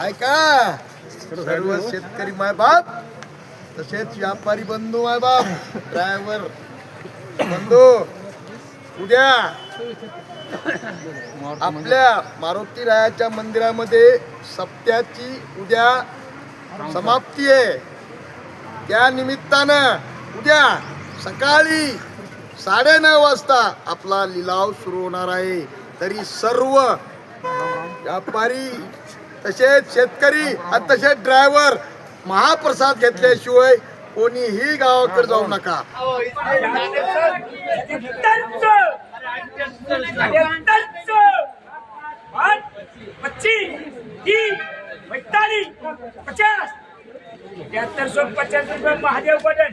ऐका. सर्व शेतकरी मायबाप तसेच व्यापारी बंधू मायबाप ड्रायव्हर बंधू उद्या आपल्या मारुती रायाच्या मंदिरामध्ये सप्त्याची उद्या समाप्ती आहे. त्या निमित्तानं उद्या सकाळी साडेनऊ वाजता आपला लिलाव सुरू होणार आहे. तरी सर्व व्यापारी तसेच शेतकरी आणि तसेच ड्रायव्हर महाप्रसाद घेतल्याशिवाय कोणीही गावाकडे जाऊ नका. पचास पचास रुपये महादेव बटन.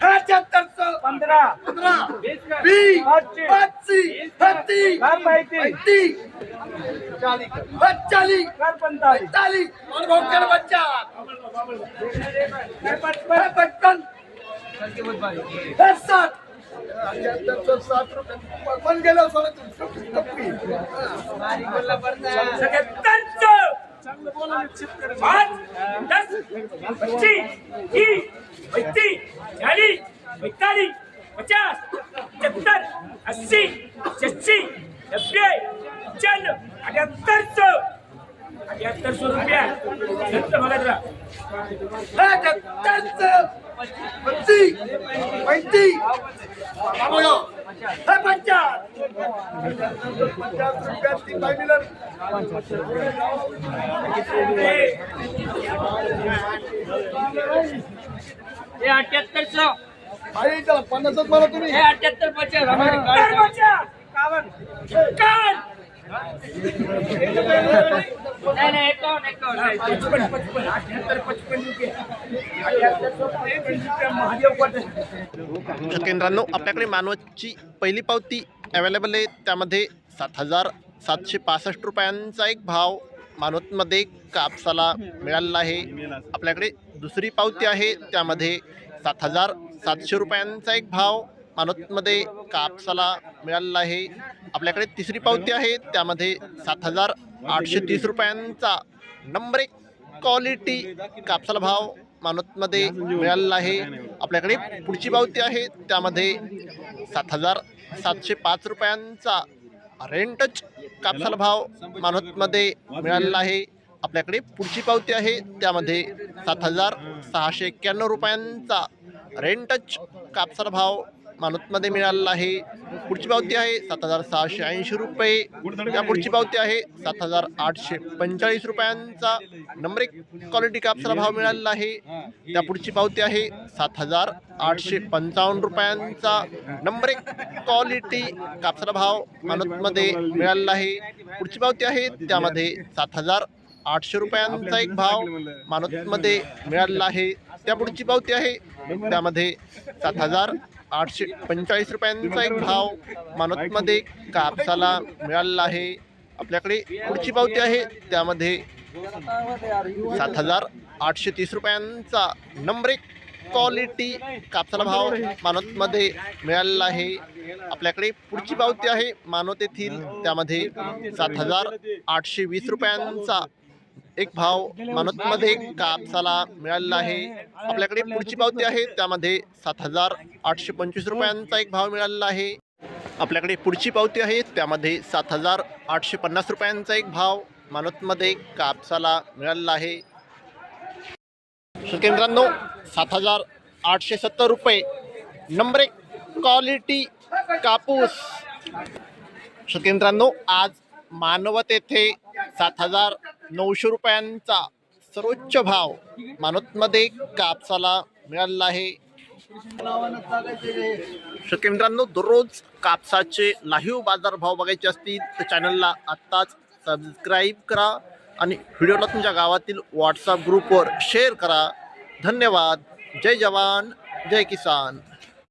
अठ्याहत्तरचं, पंधरा पंधरा, वीस, पाचशे, छत्तीस? पैंतीस, कर पैंतालीस, अनुभव कर बच्चा हे साठ रुपये पण गेलं पच्चीस तीस पैंतीस चाळीस पैंतालीस पचास सत्तर अस्सी शहाऐंशी नब्बे पंच्याण्णव अठ्याहत्तरचं अठ्याहत्तरशे रुपया सत्तर बघा जरा अठ्याहत्तरचं पंचवीस, पैंतीस, बघा. हे पचास. पचास रुपयात हे चला, पन्नासच मला तुम्ही. हे अठ्याहत्तर पचास अठ्याहत्तर नाही नाही एकावन्न एकावन्न. अठ्याहत्तर अठ्याहत्तर केंद्रांनो आपल्याकडे मानवाची पहिली पावती अवेलेबल आहे. त्यामध्ये सात हजार सातशे पासष्ट रुपयांचा एक भाव मानवतमध्ये कापसाला मिळालेला आहे. आपल्याकडे दुसरी पावती आहे त्यामध्ये सात हजार सातशे रुपयांचा एक भाव मानवतमध्ये कापसाला मिळालेला आहे. आपल्याकडे तिसरी पावती आहे त्यामध्ये सात हजार आठशे तीस रुपयांचा नंबर एक क्वालिटी कापसाला भाव मानवतमध्ये मिळालेला आहे. आपल्याकडे पुढची पावती आहे त्यामध्ये सात हजार सातशे पाच रुपयांचा रेंटच कापसाला भाव मानवतमध्ये मिळालेला आहे. आपल्याकडे पुढची पावती आहे. त्यामध्ये सात हजार सहाशे एक्क्याण्णव रुपयांचा रेंटच कापसाला भाव मानतमध्ये मिळालेला आहे. पुढची पावती आहे सात हजार सहाशे ऐंशी रुपये. त्या पुढची पावती आहे सात हजार आठशे पंचेचाळीस रुपयांचा. नंबर एक क्वालिटी कापसाला भाव मिळालेला आहे. त्या पुढची पावती आहे सात हजार आठशे पंचावन्न रुपयांचा. नंबर एक क्वालिटी कापसाला भाव मानतमध्ये मिळालेला आहे. पुढची पावती आहे त्यामध्ये सात हजार आठशे रुपयांचा एक भाव मानतमध्ये मिळालेला आहे. त्या पुढची पावती आहे त्यामध्ये सात हजार आठशे पंचेचाळीस रुपयांचा एक भाव मानवतमध्ये कापसाला मिळालेला आहे. आपल्याकडे पुढची पावती आहे. त्यामध्ये सात हजार आठशे तीस रुपयांचा नंबर एक क्वालिटी कापसाला भाव मानवतमध्ये मिळालेला आहे. आपल्याकडे पुढची पावती आहे मानवत येथील. त्यामध्ये सात हजार आठशे वीस रुपयांचा एक भाव मानवतमध्ये कापसाला मिळालेला आहे. आपल्याकडे पुढची पावती आहे. त्यामध्ये सात हजार आठशे पंचवीस रुपयांचा एक भाव मिळालेला आहे. आपल्याकडे पुढची पावती आहे. त्यामध्ये सात हजार आठशे पन्नास रुपयांचा एक भाव मानवतमध्ये कापसाला मिळालेला आहे. मित्रांनो सात हजार आठशे सत्तर रुपये. नंबर एक क्वालिटी कापूस. केंद्रांनो आज मानवत येथे सात हजार नऊशे रुपयांचा सर्वोच्च भाव मानवतमध्ये कापसाला मिळालेला आहे. केंद्रांनो दररोज कापसाचे लाईव्ह बाजारभाव बघायचे असतील तर चॅनलला आत्ताच सबस्क्राईब करा आणि व्हिडिओला तुमच्या गावातील व्हॉट्सअप ग्रुपवर शेअर करा. धन्यवाद. जय जवान जय किसान.